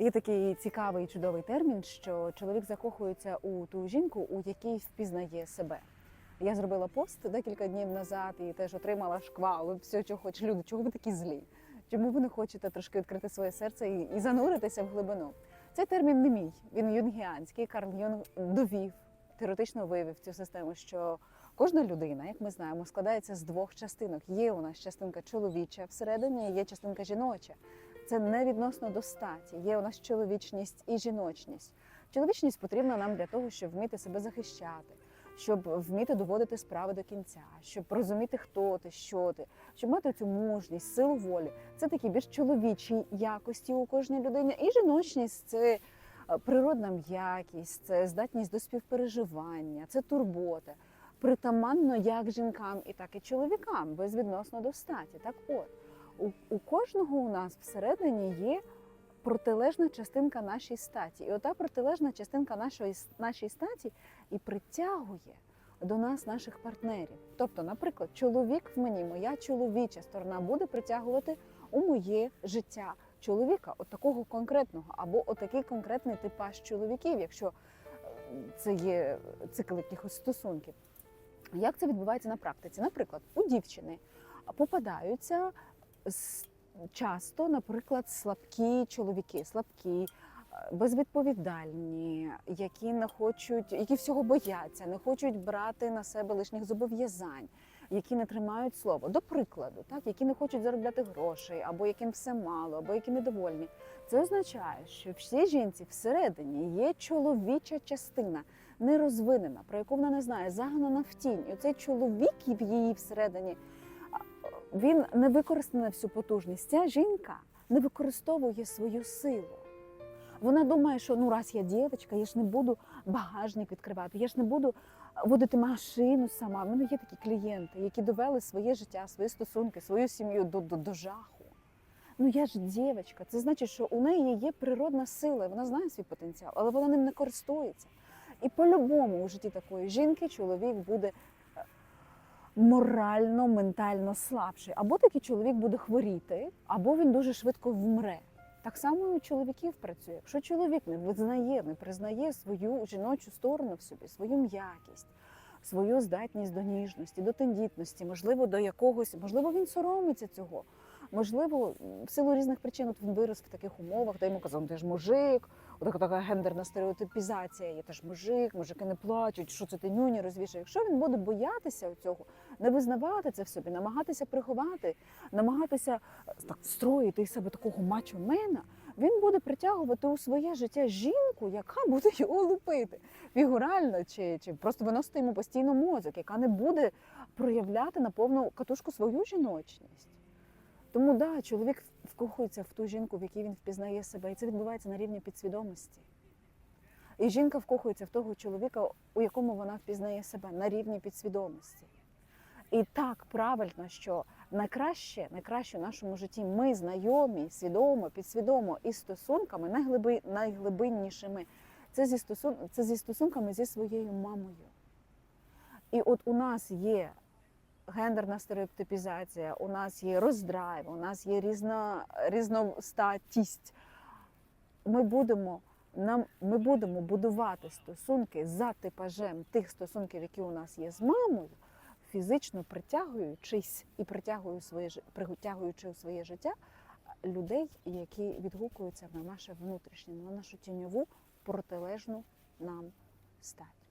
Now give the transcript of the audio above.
Є такий цікавий чудовий термін, що чоловік закохується у ту жінку, у якій впізнає себе. Я зробила пост декілька днів назад і теж отримала шквал. Все, чого хоче люди, чого ви такі злі? Чому ви не хочете трошки відкрити своє серце і, і зануритися в глибину? Цей термін не мій, він юнгіанський. Карл Юнг довів, теоретично виявив цю систему, що кожна людина, як ми знаємо, складається з двох частинок. Є у нас частинка чоловіча всередині, є частинка жіноча. Це не відносно до статі. Є у нас чоловічність і жіночність. Чоловічність потрібна нам для того, щоб вміти себе захищати, щоб вміти доводити справи до кінця, щоб розуміти, хто ти, що ти, щоб мати цю мужність, силу волі. Це такі більш чоловічі якості у кожній людині. І жіночність це е, природна м'якість, це здатність до співпереживання, це турбота. Притаманно як жінкам, і так і чоловікам, безвідносно до статі. Так от, у, у кожного у нас всередині є протилежна частинка нашій статі. І ота протилежна частинка нашої нашій статі і притягує до нас наших партнерів. Тобто, наприклад, чоловік в мені, моя чоловіча сторона буде притягувати у моє життя чоловіка, от такого конкретного, або отакий конкретний типаж чоловіків, якщо е, це є цикл якихось стосунків. Як це відбувається на практиці? Наприклад, у дівчини попадаються часто, наприклад, слабкі чоловіки, слабкі, е, безвідповідальні, які не хочуть, які всього бояться, не хочуть брати на себе лишніх зобов'язань, які не тримають слово. До прикладу, так, які не хочуть заробляти грошей, або яким все мало, або які недовольні. Це означає, що в цій жінці всередині є чоловіча частина, нерозвинена, про яку вона не знає, загнана в тінь. І цей чоловік в її всередині він не використає всю потужність. Ця жінка не використовує свою силу. Вона думає, що ну раз я дівчинка, я ж не буду багажник відкривати, я ж не буду водити машину сама. В мене є такі клієнти, які довели своє життя, свої стосунки, свою сім'ю до, до, до жаху. Ну я ж дівчинка. Це значить, що у неї є природна сила, вона знає свій потенціал, але вона ним не користується. І по-любому у житті такої жінки чоловік буде е, морально, ментально слабший. Або такий чоловік буде хворіти, або він дуже швидко вмре. Так само і у чоловіків працює. Якщо чоловік не визнає, не признає свою жіночу сторону в собі, свою м'якість, свою здатність до ніжності, до тендітності, можливо, до якогось, можливо, він соромиться цього. Можливо, в силу різних причин от він вирос в таких умовах, де йому казали, ти ж мужик, отака така гендерна стереотипізація, я теж мужик, мужики не плачуть, що це ти нюні розвішує. Якщо він буде боятися цього, не визнавати це в собі, намагатися приховати, намагатися е, так строїти із себе такого мачо-мена, він буде притягувати у своє життя жінку, яка буде його лупити фігурально чи, чи просто виносити йому постійно мозок, яка не буде проявляти на повну катушку свою жіночність. Тому да, чоловік вкохується в ту жінку, в якій він впізнає себе, і це відбувається на рівні підсвідомості. І жінка вкохується в того чоловіка, у якому вона впізнає себе на рівні підсвідомості. І так правильно, що найкраще, найкраще в нашому житті ми знайомі, свідомо, підсвідомо із стосунками найглиби, найглибиннішими. Це зі, стосун, це зі стосунками зі своєю мамою. І от у нас є гендерна стереотипізація, у нас є роздрайв, у нас є різна, різностатість. Ми будемо, нам, ми будемо будувати стосунки за типажем тих стосунків, які у нас є з мамою, фізично притягуючись і притягую своє, притягуючи у своє життя людей, які відгукуються на наше внутрішнє, на нашу тіньову протилежну нам стать.